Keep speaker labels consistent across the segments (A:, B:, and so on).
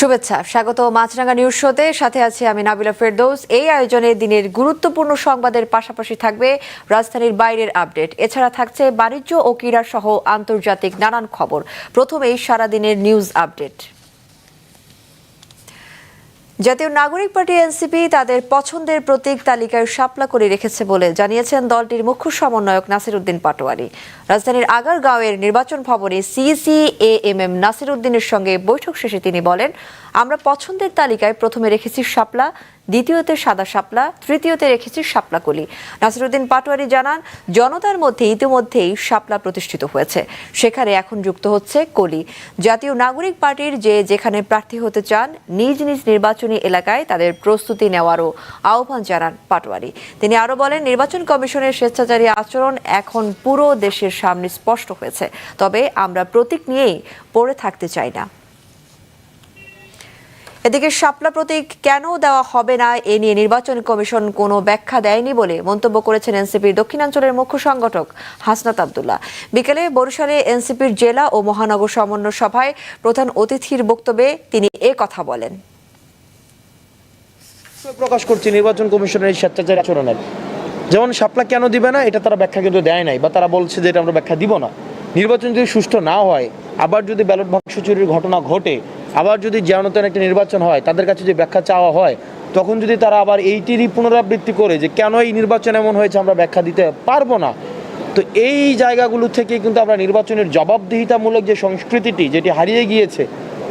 A: শুভেচ্ছা। স্বাগত মাছরাঙ্গা নিউজ শোতে। সাথে আছি আমি নাবিলা ফেরদৌস। এই আয়োজনে দিনের গুরুত্বপূর্ণ সংবাদের পাশাপাশি থাকবে রাজধানীর বাইরের আপডেট। এছাড়া থাকছে বাণিজ্য ও ক্রীড়া সহ আন্তর্জাতিক নানান খবর। প্রথমেই সারাদিনের নিউজ আপডেট। জাতীয় নাগরিক পার্টি এনসিপি তাদের পছন্দের প্রতীক তালিকায় সাপলা করে রেখেছে বলে জানিয়েছেন দলটির মুখ্য সমন্বয়ক নাসির উদ্দিন পাটোয়ারি। রাজধানীর আগারগাঁওয়ের নির্বাচন ভবনে CC A M M Nasir উদ্দিনের সঙ্গে বৈঠক শেষে তিনি বলেন আমরা পছন্দের তালিকায় প্রথমে রেখেছি শাপলা, দ্বিতীয়তে সাদা শাপলা, তৃতীয়তে রেখেছি শাপলা কলি নাসিরুদ্দিন পাটোয়ারি জানান, জনতার মধ্যে ইতিমধ্যেই শাপলা প্রতিষ্ঠিত হয়েছে। সেখানে এখন যুক্ত হচ্ছে কলি। জাতীয় নাগরিক পার্টির যে যেখানে প্রার্থী হতে চান, নিজ নিজ নির্বাচনী এলাকায় তাদের প্রস্তুতি নেওয়ারও আহ্বান জানান পাটোয়ারি। তিনি আরও বলেন, নির্বাচন কমিশনের স্বেচ্ছাচারী আচরণ এখন পুরো দেশের সামনে স্পষ্ট হয়েছে। তবে আমরা প্রতীক নিয়েই পড়ে থাকতে চাই না। এদিকে শাপলা প্রতীক কেন দেওয়া হবে না? এ নিয়ে নির্বাচন কমিশন কোনো ব্যাখ্যা দেয়নি বলে মন্তব্য করেছেন এনসিপির দক্ষিণাঞ্চলের মুখ্য সংগঠক হাসনাত আবদুল্লাহ। বিকেলে বরিশালে এনসিপির জেলা ও মহানগর সমন্বয় সভায় প্রধান অতিথির বক্তব্যে তিনি এ কথা বলেন।
B: প্রকাশ করছি, নির্বাচন কমিশনের স্বেচ্ছাচারী আচরণের। যেমন শাপলা কেন দিবে না, এটা তারা ব্যাখ্যা কিন্তু দেয় নাই বা তারা বলছে যে এটা আমরা ব্যাখ্যা দিব না। নির্বাচন যদি সুষ্ঠু না হয়, আবার যদি ব্যালট বাক্স চুরির ঘটনা ঘটে, আবার যদি যেনতেন একটা নির্বাচন হয়, তাদের কাছে যে ব্যাখ্যা চাওয়া হয়, তখন যদি তারা আবার এইটিরই পুনরাবৃত্তি করে যে কেন এই নির্বাচন এমন হয়েছে আমরা ব্যাখ্যা দিতে পারব না, তো এই জায়গাগুলো থেকে কিন্তু আমরা নির্বাচনের জবাবদিহিতামূলক যে সংস্কৃতিটি, যেটি হারিয়ে গিয়েছে,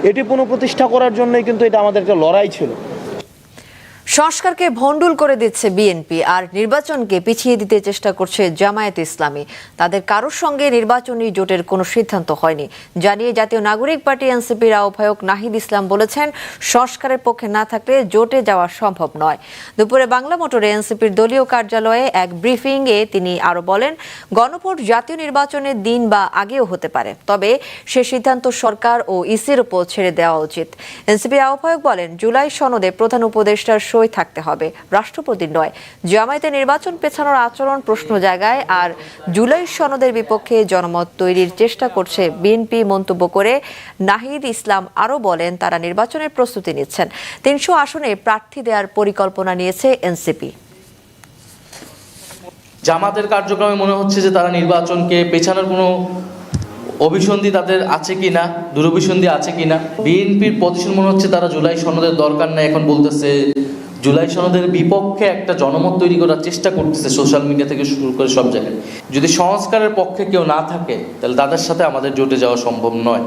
B: এটি পুনঃপ্রতিষ্ঠা করার জন্যই কিন্তু এটা আমাদের একটা লড়াই ছিল।
A: সংস্কারকে ভণ্ডুল করে দিচ্ছে বিএনপি আর নির্বাচনকে পিছিয়ে দিতে চেষ্টা করছে জামায়াত ইসলামী। তাদের কারোর সঙ্গে নির্বাচনী জোটের কোনো সিদ্ধান্ত হয়নি। জানিয়ে জাতীয় নাগরিক পার্টি এনসিপির আহ্বায়ক নাহিদ ইসলাম বলেছেন, সংস্কারের পক্ষে না থাকলে জোটে যাওয়া সম্ভব নয়। দুপুরে বাংলা মোটরে এনসিপির দলীয় কার্যালয়ে এক ব্রিফিংয়ে তিনি আরও বলেন, গণভোট জাতীয় নির্বাচনের দিন বা আগেও হতে পারে, তবে সে সিদ্ধান্ত সরকার ও ইসির উপর ছেড়ে দেওয়া উচিত। এনসিপির আহ্বায়ক বলেন, জুলাই সনদে প্রধান উপদেষ্টার সই থাকতে হবে। রাষ্ট্রপতির নয় জামায়াতে নির্বাচন পেছানোর আচরণ প্রশ্ন জায়গায়, আর জুলাই সনদের বিপক্ষে জনমত তৈরির চেষ্টা করছে বিএনপি মন্তব্য করে নাহিদ ইসলাম আরও বলেন, তারা নির্বাচনের প্রস্তুতি নিচ্ছেন। তিনশো আসনে প্রার্থী দেওয়ার পরিকল্পনা নিয়েছে এনসিপি।
C: জামাতের কার্যক্রমে মনে হচ্ছে যে তারা নির্বাচনকে পেছানোর কোনো অভিসন্ধি তাদের আছে কি না, দুরভিসন্ধি আছে কি না। বিএনপির পজিশন মনে হচ্ছে তারা জুলাই সনদের দরকার নাই, এখন বলতেছে জুলাই সনদের বিপক্ষে একটা জনমত তৈরি করার চেষ্টা করতেছে সোশ্যাল মিডিয়া থেকে শুরু করে সব জায়গায়। যদি সংস্কারের পক্ষে কেউ না থাকে, তাহলে তাদের সাথে আমাদের জোটে যাওয়া সম্ভব নয়।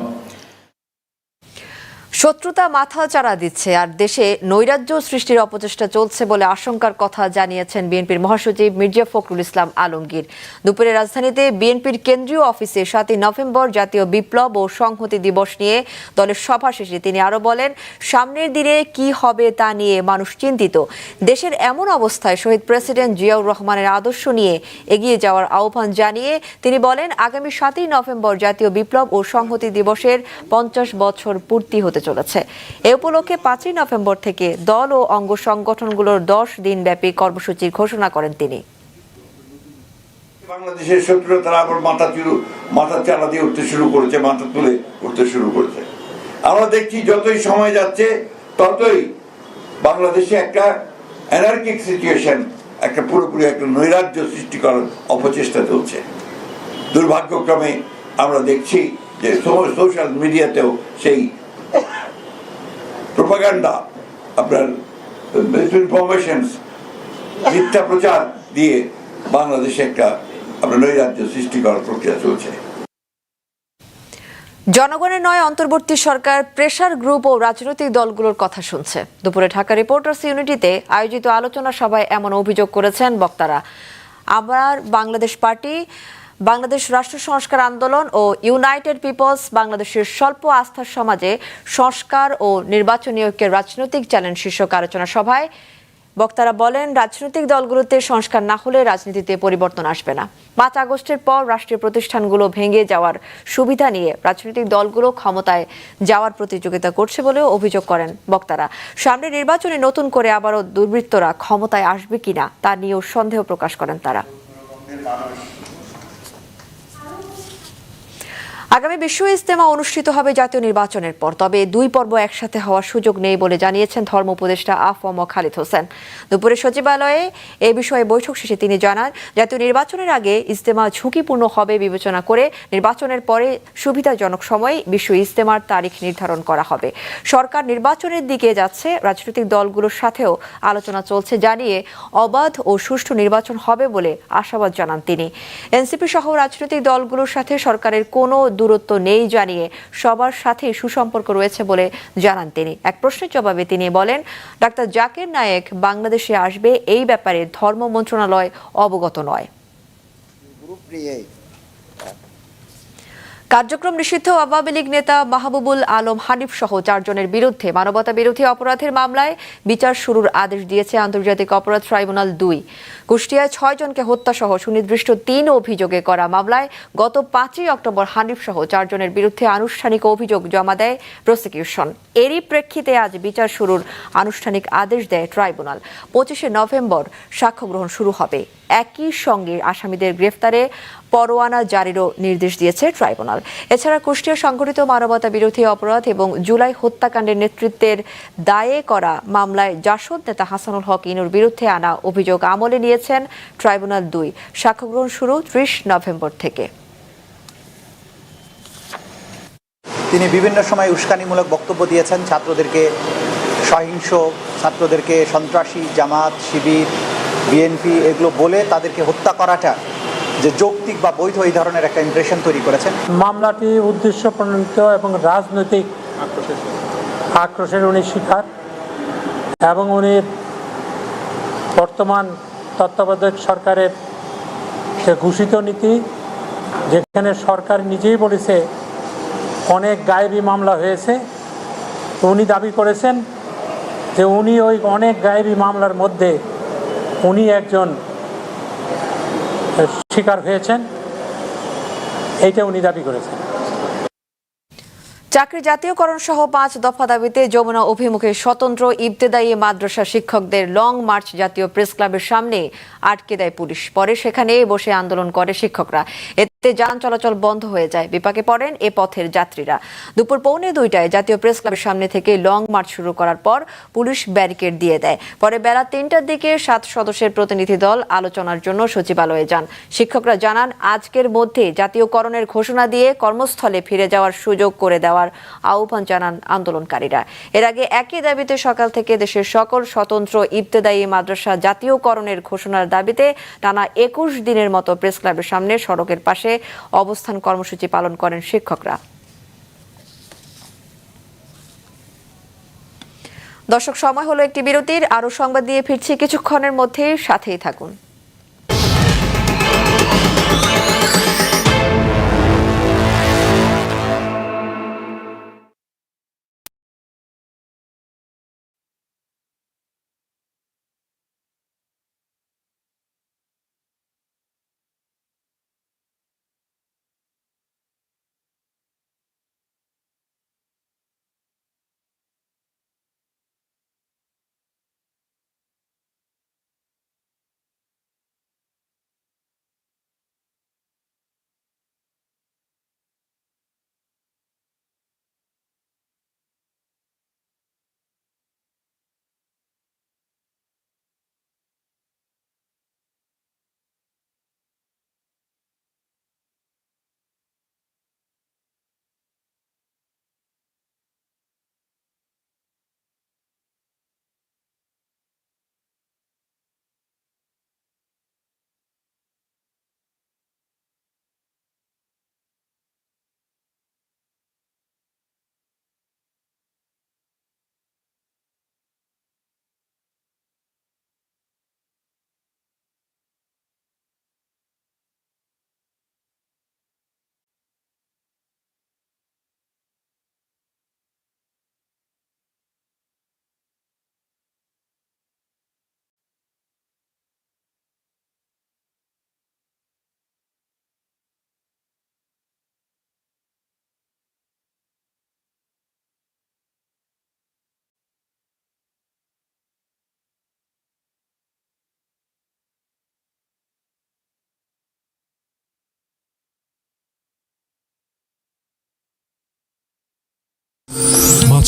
A: শত্রুতা মাথা চাড়া দিচ্ছে আর দেশে নৈরাজ্য সৃষ্টির অপচেষ্টা চলছে বলে আশঙ্কার কথা জানিয়েছেন বিএনপির মহাসচিব মির্জা ফখরুল ইসলাম আলমগীর। দুপুরে রাজধানীতে বিএনপির কেন্দ্রীয় অফিসে সাতই নভেম্বর জাতীয় বিপ্লব ও সংহতি দিবস নিয়ে দলের সভা শেষে তিনি আরও বলেন, সামনের দিনে কি হবে তা নিয়ে মানুষ চিন্তিত। দেশের এমন অবস্থায় শহীদ প্রেসিডেন্ট জিয়াউর রহমানের আদর্শ নিয়ে এগিয়ে যাওয়ার আহ্বান জানিয়ে তিনি বলেন, আগামী সাতই নভেম্বর জাতীয় বিপ্লব ও সংহতি দিবসের পঞ্চাশ বছর পূর্তি হতে চলেছে। এ উপলক্ষে পাঁচই নভেম্বর থেকে দল ও অঙ্গ সংগঠনগুলোর দশ দিন ব্যাপী কর্মসূচির ঘোষণা করেন তিনি।
D: বাংলাদেশের শত্রুরা তারা আবার মাথা চুরু মাথা চালা দিয়ে উঠতে শুরু করেছে, মাথা তুলে উঠতে শুরু করেছে। আমরা দেখছি যতই সময় যাচ্ছে, ততই বাংলাদেশে একটা অ্যানার্কিক সিচুয়েশন একটা পুরোপুরি একটা নৈরাজ্য সৃষ্টি করার অপচেষ্টা চলছে। দুর্ভাগ্যক্রমে আমরা দেখছি যে সোশ্যাল মিডিয়াতেও সেই প্রোপাগান্ডা, আপনার ইনফরমেশন মিথ্যা প্রচার দিয়ে বাংলাদেশে একটা, আপনার নৈরাজ্য সৃষ্টি করার প্রক্রিয়া চলছে।
A: জনগণের নয়, অন্তর্বর্তী সরকার প্রেশার গ্রুপ ও রাজনৈতিক দলগুলোর কথা শুনছে। দুপুরে ঢাকা রিপোর্টার্স ইউনিটিতে আয়োজিত আলোচনা সভায় এমন অভিযোগ করেছেন বক্তারা। আবার বাংলাদেশ পার্টি বাংলাদেশ রাষ্ট্র সংস্কার আন্দোলন ও ইউনাইটেড পিপলস বাংলাদেশের স্বল্প আস্থার সমাজে সংস্কার ও নির্বাচনী ঐক্যের রাজনৈতিক চ্যালেঞ্জ শীর্ষক আলোচনা সভায়। বক্তারা বলেন, রাজনৈতিক দলগুলোতে সংস্কার না হলে রাজনীতিতে পরিবর্তন আসবে না। পাঁচ আগস্টের পর রাষ্ট্রীয় প্রতিষ্ঠানগুলো ভেঙে যাওয়ার সুবিধা নিয়ে রাজনৈতিক দলগুলো ক্ষমতায় যাওয়ার প্রতিযোগিতা করছে বলেও অভিযোগ করেন বক্তারা। সামনে নির্বাচনে নতুন করে আবারও দুর্বৃত্তরা ক্ষমতায় আসবে কিনা তা নিয়েও সন্দেহ প্রকাশ করেন তারা। আগামী বিশ্ব ইজতেমা অনুষ্ঠিত হবে জাতীয় নির্বাচনের পর, তবে দুই পর্ব একসাথে হওয়ার সুযোগ নেই বলে জানিয়েছেন ধর্ম উপদেষ্টা আফম খালিদ হোসেন। দুপুরে সচিবালয়ে এ বিষয়ে বৈঠক শেষে তিনি জানান, জাতীয় নির্বাচনের আগে ইজতেমা ঝুঁকিপূর্ণ হবে বিবেচনা করে নির্বাচনের পরে সুবিধাজনক সময়ে বিশ্ব ইজতেমার তারিখ নির্ধারণ করা হবে। সরকার নির্বাচনের দিকে যাচ্ছে, রাজনৈতিক দলগুলোর সাথেও আলোচনা চলছে জানিয়ে অবাধ ও সুষ্ঠু নির্বাচন হবে বলে আশাবাদ জানান তিনি। এনসিপি সহ রাজনৈতিক দলগুলোর সাথে সরকারের কোনো দূরত্ব নেই জানিয়ে সবার সাথে সুসম্পর্ক রয়েছে বলে জানান তিনি। এক প্রশ্নের জবাবে তিনি বলেন, ডাক্তার জাকির নায়েক বাংলাদেশে আসবে, এই ব্যাপারে ধর্ম মন্ত্রণালয় অবগত নয়। কার্যক্রম নিষিদ্ধ আওয়ামী লীগ নেতা মাহবুবুল আলম হানিফ সহ চারজনের বিরুদ্ধে মানবতা বিরোধী অপরাধের মামলায় বিচার শুরুর আদেশ দিয়েছে আন্তর্জাতিক অপরাধ ট্রাইব্যুনাল দুই। কুষ্টিয়ায় ছয় জনকে হত্যা সহ সুনির্দিষ্ট তিন অভিযোগে করা মামলায় গত পাঁচই অক্টোবর হানিফ সহ চারজনের বিরুদ্ধে আনুষ্ঠানিক অভিযোগ জমা দেয় প্রসিকিউশন। এরই প্রেক্ষিতে আজ বিচার শুরুর আনুষ্ঠানিক আদেশ দেয় ট্রাইব্যুনাল। পঁচিশে নভেম্বর সাক্ষ্য গ্রহণ শুরু হবে। একই সঙ্গে আসামিদের গ্রেফতারে পরোয়ানা জারিরও নির্দেশ দিয়েছে ট্রাইব্যুনাল। এছাড়া কুষ্টিয়া সংঘটিত মানবতা বিরোধী অপরাধ এবং জুলাই হত্যাকাণ্ডের নেতৃত্বের দায়ে করা মামলায় জাসদ নেতা হাসানুল হক ইনুর বিরুদ্ধে আনা অভিযোগ আমলে নিয়েছেন ট্রাইব্যুনাল দুই। সাক্ষ্যগ্রহণ শুরু ত্রিশ নভেম্বর থেকে।
E: তিনি বিভিন্ন সময় উস্কানিমূলক বক্তব্য দিয়েছেন ছাত্রদেরকে সহিংস, ছাত্রদেরকে সন্ত্রাসী, জামাত, শিবির বিএনপি এগুলো বলে তাদেরকে হত্যা করাটা যে যৌক্তিক বা বৈধ এই ধরনের একটা ইমপ্রেশন তৈরি করেছেন।
F: মামলাটি উদ্দেশ্য প্রণোদিত এবং রাজনৈতিক আক্রোশের উনি শিকার এবং উনি বর্তমান তত্ত্বাবধায়ক সরকারের যে ঘোষিত নীতি, যেখানে সরকার নিজেই বলেছে অনেক গায়েবী মামলা হয়েছে, উনি দাবি করেছেন যে উনি ওই অনেক গায়েবী মামলার মধ্যে উনি একজন শিকার হয়েছেন। এইটা উনি দাবি করেছেন।
A: চাকরি জাতীয়করণ সহ পাঁচ দফা দাবিতে যমুনা অভিমুখে স্বতন্ত্র ইবতেদায়ী মাদ্রাসা শিক্ষকদের লং মার্চ জাতীয় প্রেস ক্লাবের সামনে আটকে দেয় পুলিশ। পরে সেখানে বসে আন্দোলন করে শিক্ষকরা। যান চলাচল বন্ধ হয়ে যায়। বিপাকে পড়েন এ পথের যাত্রীরা। দুপুর পৌনে দুইটায় জাতীয় প্রেস ক্লাবের সামনে থেকে লং মার্চ শুরু করার পর পুলিশ ব্যারিকেড দিয়ে দেয়। পরে বেলা তিনটার দিকে সাত সদস্যের প্রতিনিধি দল আলোচনার জন্য সচিবালয়ে যান। শিক্ষকরা জানান, আজকের মধ্যে জাতীয়করণের ঘোষণা দিয়ে কর্মস্থলে ফিরে যাওয়ার সুযোগ করে দেওয়ার আহ্বান জানান আন্দোলনকারীরা। এর আগে একই দাবিতে সকাল থেকে দেশের সকল স্বতন্ত্র ইবতেদায়ী মাদ্রাসা জাতীয়করণের ঘোষণার দাবিতে টানা একুশ দিনের মতো প্রেস ক্লাবের সামনে সড়কের পাশে অবস্থান কর্মসূচি পালন করেন শিক্ষকরা। দর্শক, সময় হলো একটি বিরতির। আরও সংবাদ দিয়ে ফিরছি। কিছুক্ষণের মধ্যেই সাথেই থাকুন।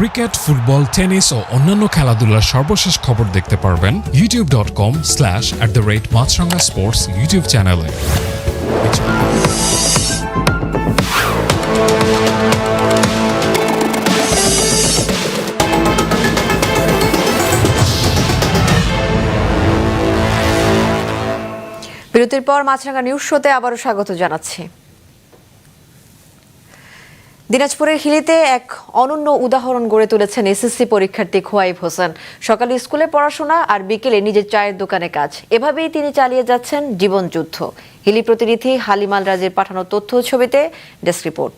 G: ক্রিকেট, ফুটবল, টেনিস ও অন্যান্য খেলাধুলার সর্বশেষ খবর দেখতে পারবেন YouTube dot com slash at the rate Maasranga sports YouTube চ্যানেলে
A: বিরতির পর মাছরাঙ্গা নিউজ শোতে আবারও স্বাগত জানাচ্ছি। দিনাজপুরের হিলিতে এক অনন্য উদাহরণ গড়ে তুলেছেন এসএসসি পরীক্ষার্থী খোয়াইব হোসেন। সকালে স্কুলে পড়াশোনা আর বিকেলে নিজের চায়ের দোকানে কাজ। এভাবেই তিনি চালিয়ে যাচ্ছেন জীবনযুদ্ধ হিলি প্রতিনিধি হালিমাল রাজের পাঠানো তথ্য ছবিতে ডেস্ক রিপোর্ট।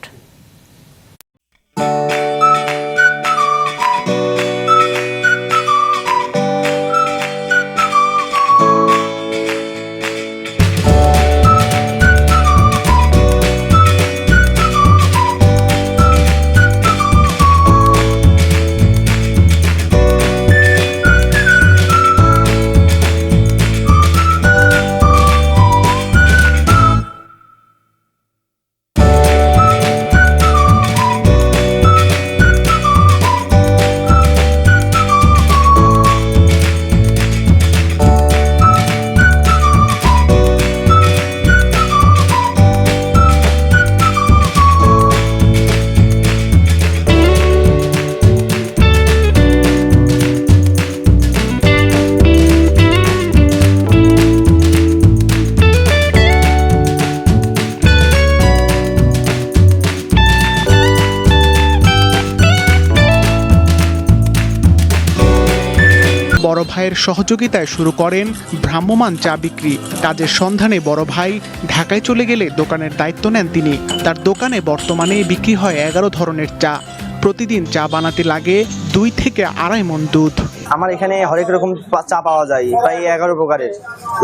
H: ভাইয়ের সহযোগিতায় শুরু করেন ভ্রাম্যমান চা বিক্রি। কাজের সন্ধানে বড় ভাই ঢাকায় চলে গেলে দোকানের দায়িত্ব নেন তিনি। তার দোকানে বর্তমানে বিক্রি হয় এগারো ধরনের চা। প্রতিদিন চা বানাতে লাগে দুই থেকে আড়াই মন দুধ।
I: আমার এখানে হরেক রকম চা পাওয়া যায়, প্রায় এগারো প্রকারের।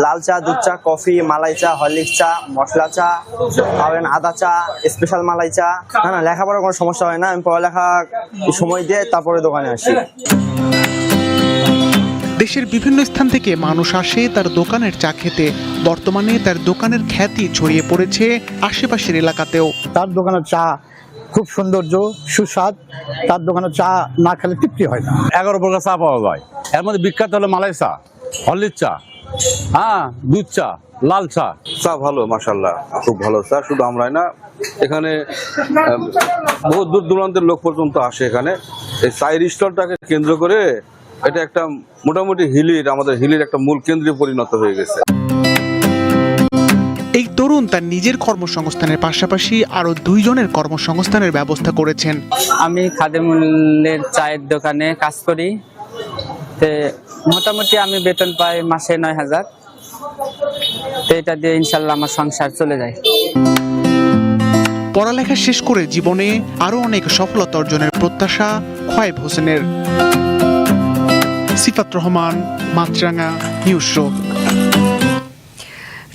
I: লাল চা, দুধ চা, কফি, মালাই চা, হরলিক্স চা, মশলা চা, পাবেন আদা চা স্পেশাল মালাই চা। না না, লেখাপড়ার কোনো সমস্যা হয় না, আমি পড়ালেখা সময় দিয়ে তারপরে দোকানে আসি।
H: দেশের বিভিন্ন স্থান থেকে মানুষ আসে তার দোকানের চা খেতে। বর্তমানে তার দোকানের খ্যাতি ছড়িয়ে পড়েছে আশেপাশের এলাকাতেও।
J: তার দোকানের চা খুব সৌন্দর্য সুস্বাদ। তার দোকানের চা না খেলে তৃপ্তি হয় না।
K: এগারো প্রকার চা পাওয়া যায়। এর মধ্যে বিখ্যাত হলো মালাই চা হরলির চা হ্যাঁ দুধ চা লাল চা।
L: চা ভালো মাসাল্লাহ খুব ভালো চা শুধু আমরাই না এখানে বহু দূর দূরান্তের লোক পর্যন্ত আসে এখানে। এই চায়ের স্টলটাকে কেন্দ্র করে এটা একটা মোটামুটি হিলির আমাদের হিলির একটা মূল কেন্দ্রে পরিণত হয়ে গেছে।
H: এই তরুণ তার নিজের কর্মসংস্থানের পাশাপাশি আরও দুইজনের কর্মসংস্থানের ব্যবস্থা করেছেন।
M: আমি খাদেমুলের চায়ের দোকানে কাজ করি। তে মোটামুটি আমি বেতন পাই মাসে নয় হাজার। তো এটা দিয়ে ইনশাল্লাহ আমার সংসার চলে যায়।
H: পড়ালেখা শেষ করে জীবনে আরও অনেক সফলতা অর্জনের প্রত্যাশা খোয়াইব হোসেনের। সিফাত রহমান মাছরাঙ্গা নিউজ শো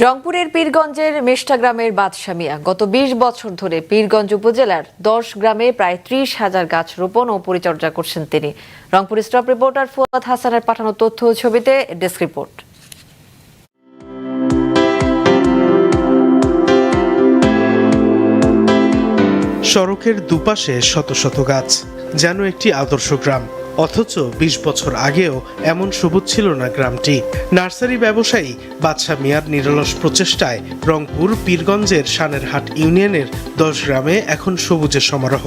A: রংপুরের পীরগঞ্জের মেষ্টা গ্রামের বাদশামিয়া গত বিশ বছর ধরে পীরগঞ্জ উপজেলার দশ গ্রামে প্রায় ত্রিশ হাজার গাছ রোপণ ও পরিচর্যা করছেন তিনি। রংপুর স্টপ রিপোর্টার ফুয়াদ হাসানের পাঠানো তথ্য ছবিতে ডেস্ক রিপোর্ট।
N: সড়কের দুপাশে শত শত গাছ যেন একটি আদর্শ গ্রাম। অথচ ২০ বছর আগেও এমন সবুজ ছিল না গ্রামটি। নার্সারি ব্যবসায়ী বাদশা মিয়ার নিরলস প্রচেষ্টায় রংপুর পীরগঞ্জের সানেরহাট ইউনিয়নের দশ গ্রামে এখন সবুজের সমারোহ।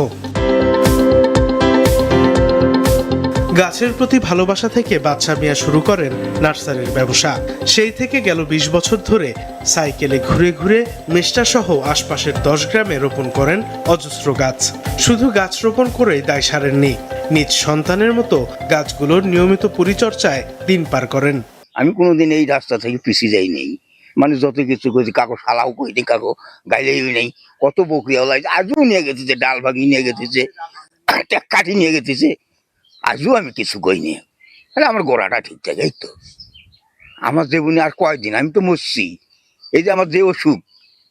N: গাছের প্রতি ভালোবাসা থেকে বাচ্চা মিয়া শুরু করেন নার্সারির ব্যবসা। সেই থেকে গেল ২০ বছর ধরে সাইকেলে ঘুরে ঘুরে মেষ্টা সহ আশপাশের দশ গ্রামে রোপণ করেন অজস্র গাছ। শুধু গাছ রোপণ করেই দায় সারেননি নিজ সন্তানের মতো গাছগুলোর নিয়মিত পরিচর্যায় দিন পার করেন।
O: আমি কোনোদিন এই রাস্তা থেকে পিছিয়ে যাই নেই মানে যত কিছু করেছি, কাকো শালাও কইনি কাকো গাইলেই নেই। কত বকরিয়া লাগছে, আজও নিয়ে গেতেছে ডাল ভাঙি নিয়ে গেছে কাঠি নিয়ে গেছে আজও আমি কিছু কইনি আরে আমার গোড়াটা ঠিক থাকে, এই তো। আমার জীবনে আর কয়দিন, আমি তো মরছি। এই যে আমার যে অসুখ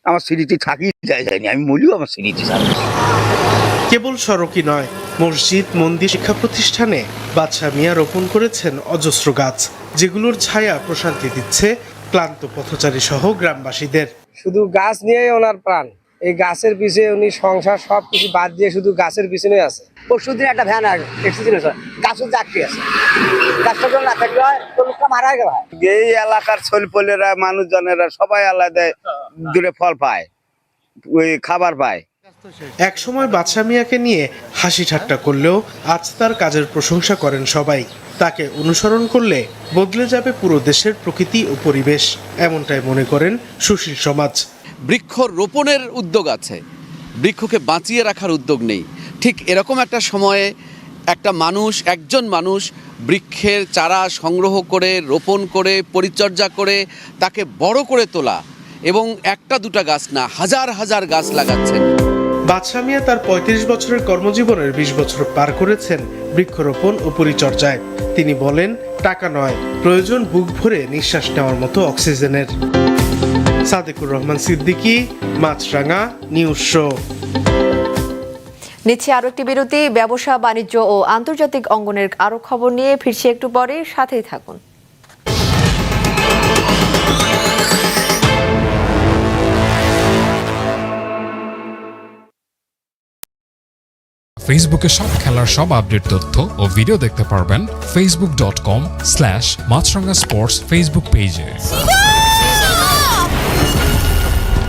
O: আমার স্মৃতি থাকি যায় যায়নি। আমি মরিও আমার স্মৃতি থাকি
N: কেবল সড়কই নয় মসজিদ মন্দির শিক্ষা প্রতিষ্ঠানে বাদশাহ মিয়া রোপণ করেছেন অজস্র গাছ যেগুলোর ছায়া প্রশান্তি দিচ্ছে ক্লান্ত পথচারী সহ গ্রামবাসীদের।
P: শুধু গাছ নিয়েই ওনার প্রাণ। এই গাছের পিছিয়ে উনি সংসার সব কিছু বাদ দিয়ে শুধু গাছের পিছনে আছে।
I: পরশু দিন একটা ভ্যান হয় গাছও চাকরি আছে গাছটা যখন না থাকলে হয় তো লোকটা মারা গেল
O: এই এলাকার ছোলপলেরা মানুষজনেরা সবাই আলাদা দূরে ফল পায় ওই খাবার পায়।
N: একসময় বাদশা মিয়াকে নিয়ে হাসি ঠাট্টা করলেও আজ তার কাজের প্রশংসা করেন সবাই। তাকে অনুসরণ করলে বদলে যাবে পুরো দেশের প্রকৃতি ও পরিবেশ এমনটাই মনে করেন সুশীল সমাজ।
Q: বৃক্ষ রোপণের উদ্যোগ আছে। বৃক্ষকে বাঁচিয়ে রাখার উদ্যোগ নেই। ঠিক এরকম একটা সময়ে একটা মানুষ, একজন মানুষ বৃক্ষের চারা সংগ্রহ করে, রোপণ করে, পরিচর্যা করে, তাকে বড় করে তোলা এবং একটা দুটা গাছ না, হাজার হাজার গাছ লাগাচ্ছেন।
N: বাদশা মিয়া তার পঁয়ত্রিশ বছরের কর্মজীবনের বিশ বছর পার করেছেন বৃক্ষরোপণ ও পরিচর্যায়। তিনি বলেন, টাকা নয়, প্রয়োজন বুক ভরে নিঃশ্বাস নেওয়ার মতো অক্সিজেনের। Sadekur Rahman Siddiqui Maasranga news show.
A: নিচ্ছে আরও একটি বিরতি ব্যবসা বাণিজ্য ও আন্তর্জাতিক অঙ্গনের আরও খবর নিয়ে ফিরছি একটু পরে সাথেই থাকুন।
G: ফেসবুকে সব খেলার সব আপডেট তথ্য ও ভিডিও দেখতে পারবেন Facebook dot com slash Maasranga sports Facebook পেজে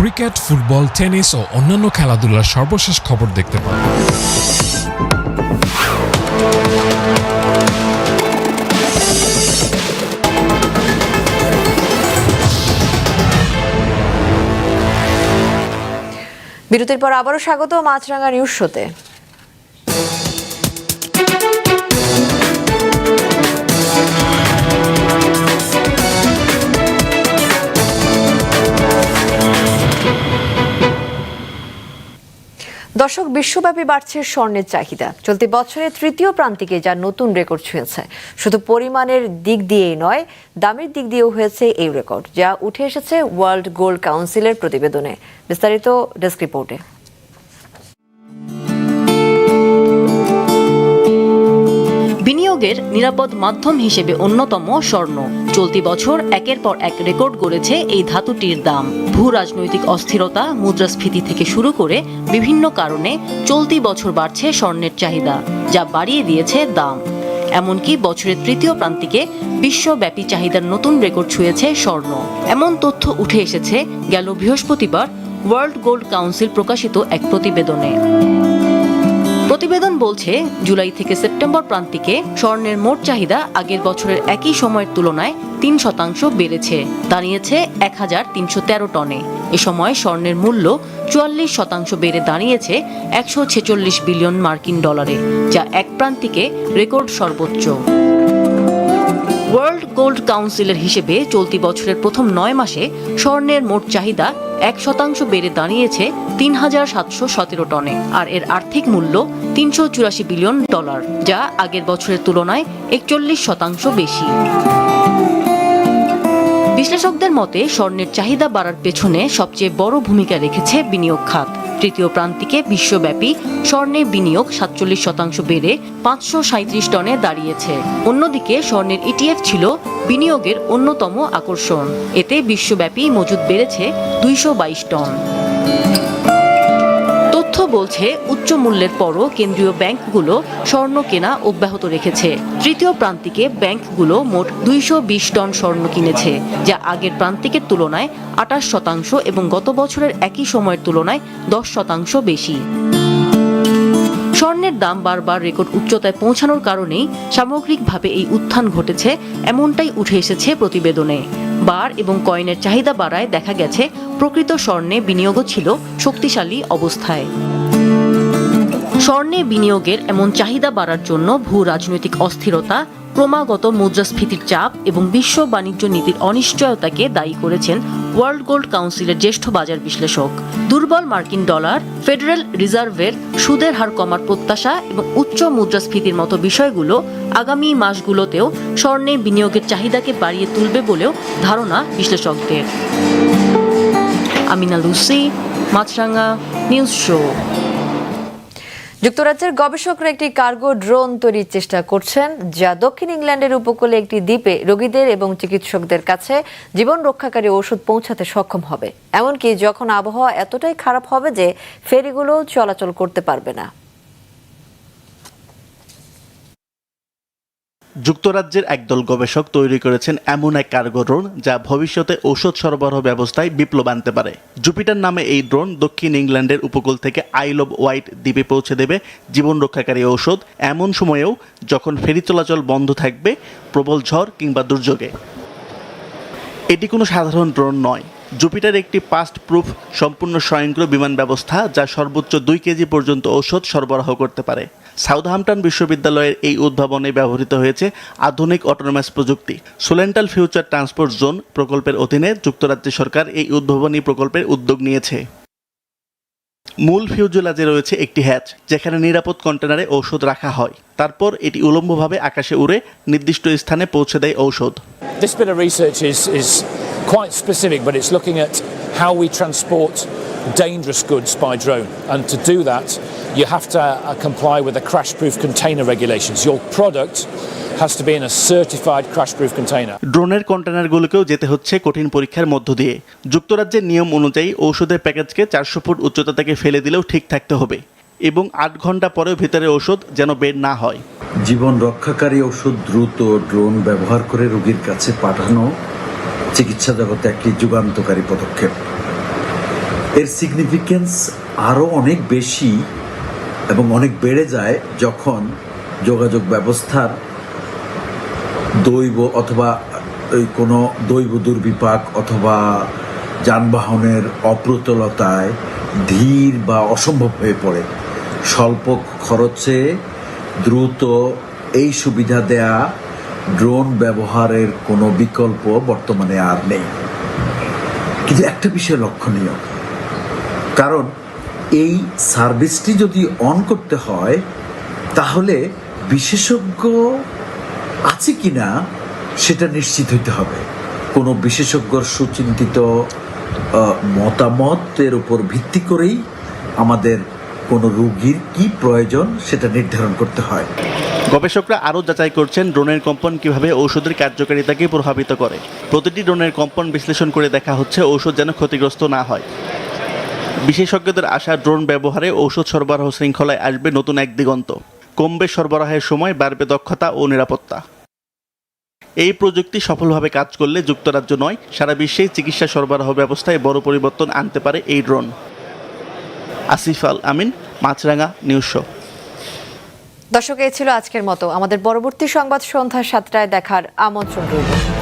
G: ক্রিকেট, ফুটবল, টেনিস ও অন্যান্য খেলাধুলার সর্বশেষ খবর দেখতে পান।
A: বিরতির পর আবারও স্বাগত মাছরাঙ্গা নিউজ শোতে। দর্শক বিশ্বব্যাপী বাড়ছে স্বর্ণের চাহিদা। চলতি বছরের তৃতীয় প্রান্তিকে যা নতুন রেকর্ড ছুঁয়েছে। শুধু পরিমাণের দিক দিয়েই নয়, দামের দিক দিয়েও হয়েছে এই রেকর্ড, যা উঠে এসেছে ওয়ার্ল্ড গোল্ড কাউন্সিলের প্রতিবেদনে। বিস্তারিত ডেস্ক রিপোর্টে।
R: বিনিয়োগের নিরাপদ মাধ্যম হিসেবে অন্যতম স্বর্ণ। চলতি বছর একের পর এক রেকর্ড গড়েছে এই ধাতুটির দাম। ভূ রাজনৈতিক অস্থিরতা, মুদ্রাস্ফীতি থেকে শুরু করে বিভিন্ন কারণে চলতি বছর বাড়ছে স্বর্ণের চাহিদা, যা বাড়িয়ে দিয়েছে দাম। এমনকি বছরের তৃতীয় প্রান্তিকে বিশ্বব্যাপী চাহিদার নতুন রেকর্ড ছুঁয়েছে স্বর্ণ। এমন তথ্য উঠে এসেছে গেল বৃহস্পতিবার ওয়ার্ল্ড গোল্ড কাউন্সিল প্রকাশিত এক প্রতিবেদনে। প্রতিবেদন বলছে, জুলাই থেকে সেপ্টেম্বর প্রান্তিকে স্বর্ণের মোট চাহিদা আগের বছরের একই সময়ের তুলনায় তিন শতাংশ বেড়েছে। দাঁড়িয়েছে এক হাজার তিনশো তেরো টনে। এ সময় স্বর্ণের মূল্য চুয়াল্লিশ শতাংশ বেড়ে দাঁড়িয়েছে একশো ছেচল্লিশ বিলিয়ন মার্কিন ডলারে, যা এক প্রান্তিকে রেকর্ড সর্বোচ্চ। ওয়ার্ল্ড গোল্ড কাউন্সিলের হিসেবে চলতি বছরের প্রথম নয় মাসে স্বর্ণের মোট চাহিদা এক শতাংশ বেড়ে দাঁড়িয়েছে তিন হাজার সাতশো সতেরো টনে, আর এর আর্থিক মূল্য তিনশো চুরাশি বিলিয়ন ডলার, যা আগের বছরের তুলনায় একচল্লিশ শতাংশ বেশি। বিশ্লেষকদের মতে, স্বর্ণের চাহিদা বাড়ার পেছনে সবচেয়ে বড় ভূমিকা রেখেছে বিনিয়োগ খাত। তৃতীয় প্রান্তিকে বিশ্বব্যাপী স্বর্ণের বিনিয়োগ সাতচল্লিশ শতাংশ বেড়ে পাঁচশো সাঁত্রিশ টনে দাঁড়িয়েছে। অন্যদিকে স্বর্ণের ইটিএফ ছিল বিনিয়োগের অন্যতম আকর্ষণ। এতে বিশ্বব্যাপী মজুদ বেড়েছে দুইশো বাইশ টন। বলছে, উচ্চ মূল্যের পরও কেন্দ্রীয় ব্যাংকগুলো স্বর্ণ কেনা অব্যাহত রেখেছে। তৃতীয় প্রান্তিকে ব্যাংকগুলো মোট দুইশো বিশ টন স্বর্ণ কিনেছে, যা আগের প্রান্তিকের তুলনায় আঠাশ শতাংশ এবং গত বছরের একই সময়ের তুলনায় দশ শতাংশ বেশি। স্বর্ণের দাম বারবার রেকর্ড উচ্চতায় পৌঁছানোর কারণেই সামগ্রিকভাবে এই উত্থান ঘটেছে, এমনটাই উঠে এসেছে প্রতিবেদনে। বার এবং কয়েনের চাহিদা বাড়ায় দেখা গেছে, প্রকৃত স্বর্ণে বিনিয়োগও ছিল শক্তিশালী অবস্থায়। স্বর্ণে বিনিয়োগের এমন চাহিদা বাড়ার জন্য ভূ রাজনৈতিক অস্থিরতা ক্রমাগত মুদ্রাস্ফীতির চাপ এবং বিশ্ব বাণিজ্য নীতির অনিশ্চয়তাকে দায়ী করেছেন ওয়ার্ল্ড গোল্ড কাউন্সিলের জ্যেষ্ঠ বাজার বিশ্লেষক। দুর্বল মার্কিন ডলার, ফেডারেল রিজার্ভের সুদের হার কমার প্রত্যাশা এবং উচ্চ মুদ্রাস্ফীতির মতো বিষয়গুলো আগামী মাসগুলোতেও স্বর্ণে বিনিয়োগের চাহিদাকে বাড়িয়ে তুলবে বলেও ধারণা বিশ্লেষকদের। Amina Lucy Maasranga news show.
A: যুক্তরাজ্যের গবেষকরা একটি কার্গো ড্রোন তৈরির চেষ্টা করছেন, যা দক্ষিণ ইংল্যান্ডের উপকূলে একটি দ্বীপে রোগীদের এবং চিকিৎসকদের কাছে জীবন রক্ষাকারী ওষুধ পৌঁছাতে সক্ষম হবে। এমনকি যখন আবহাওয়া এতটাই খারাপ হবে যে ফেরিগুলো চলাচল করতে পারবে না।
S: যুক্তরাজ্যের একদল গবেষক তৈরি করেছেন এমন এক কার্গো ড্রোন যা ভবিষ্যতে ঔষধ সরবরাহ ব্যবস্থায় বিপ্লব আনতে পারে। জুপিটার নামে এই ড্রোন দক্ষিণ ইংল্যান্ডের উপকূল থেকে আইল অব হোয়াইট দ্বীপে পৌঁছে দেবে জীবন রক্ষাকারী ঔষধ এমন সময়েও যখন ফেরি চলাচল বন্ধ থাকবে, প্রবল ঝড় কিংবা দুর্যোগে। এটি কোনো সাধারণ ড্রোন নয়। জুপিটার একটি পাস্ট প্রুফ সম্পূর্ণ স্বয়ংক্রিয় বিমান ব্যবস্থা যা সর্বোচ্চ দুই কেজি পর্যন্ত ঔষধ সরবরাহ করতে পারে। সাউথহাম্পটন বিশ্ববিদ্যালয়ের এই উদ্ভাবনে ব্যবহৃত হয়েছে আধুনিক অটোনোমাস প্রযুক্তি। সোলেন্টাল ফিউচার ট্রান্সপোর্ট জোন প্রকল্পের অধীনে যুক্তরাজ্য সরকার এই উদ্ভাবনী প্রকল্পের উদ্যোগ নিয়েছে। মূল ফিউজুলাজে রয়েছে একটি হ্যাচ যেখানে নিরাপদ কন্টেনারে ঔষধ রাখা হয়। তারপর এটি উলম্বভাবে আকাশে উড়ে নির্দিষ্ট স্থানে পৌঁছে দেয় ঔষধ
T: This bit of research is, is quite specific, but it's looking at how we transport dangerous goods by drone. And to do that, you have to uh, comply with the crash proof container regulations. Your product has to be in a certified crash proof container.
S: ড্রোনের কন্টেনারগুলোকেও যেতে হচ্ছে কঠিন পরীক্ষার মধ্য দিয়ে যুক্তরাজ্যের নিয়ম অনুযায়ী ঔষধের প্যাকেজকে চারশো ফুট উচ্চতা থেকে ফেলে দিলেও ঠিক থাকতে হবে এবং আট ঘণ্টা পরেও ভিতরে ওষুধ যেন বের না হয়।
U: জীবন রক্ষাকারী ওষুধ দ্রুত ড্রোন ব্যবহার করে রোগীর কাছে পাঠানো চিকিৎসা জগতে একটি যুগান্তকারী পদক্ষেপ। এর সিগনিফিকেন্স আরও অনেক বেশি এবং অনেক বেড়ে যায় যখন যোগাযোগ ব্যবস্থার দৈব অথবা ওই কোনো দৈব দুর্বিপাক অথবা যানবাহনের অপ্রতুলতায় ধীর বা অসম্ভব হয়ে পড়ে। স্বল্প খরচে দ্রুত এই সুবিধা দেয়া ড্রোন ব্যবহারের কোনো বিকল্প বর্তমানে আর নেই। কিন্তু একটা বিষয় লক্ষণীয়। কারণ এই সার্ভিসটি যদি অন করতে হয়, তাহলে বিশেষজ্ঞ আছে কি না সেটা নিশ্চিত হইতে হবে। কোনো বিশেষজ্ঞর সুচিন্তিত মতামতের উপর ভিত্তি করেই আমাদের কোনো রোগীর কি প্রয়োজন সেটা নির্ধারণ করতে হয়।
S: গবেষকরা আরও যাচাই করছেন ড্রোনের কম্পন কীভাবে ঔষধের কার্যকারিতাকে প্রভাবিত করে। প্রতিটি ড্রোনের কম্পন বিশ্লেষণ করে দেখা হচ্ছে ঔষধ যেন ক্ষতিগ্রস্ত না হয়। বিশেষজ্ঞদের আশা, ড্রোন ব্যবহারে ঔষধ সরবরাহ শৃঙ্খলায় আসবে নতুন এক দিগন্ত। কমবে সরবরাহের সময়, বাড়বে দক্ষতা ও নিরাপত্তা। এই প্রযুক্তি সফলভাবে কাজ করলে যুক্তরাজ্য নয়, সারা বিশ্বেই চিকিৎসা সরবরাহ ব্যবস্থায় বড় পরিবর্তন আনতে পারে এই drone. Asif Al Amin, Maasranga news show.
A: দর্শক এই ছিল আজকের মতো। আমাদের পরবর্তী সংবাদ সন্ধ্যা সাতটায় দেখার আমন্ত্রণ রইল।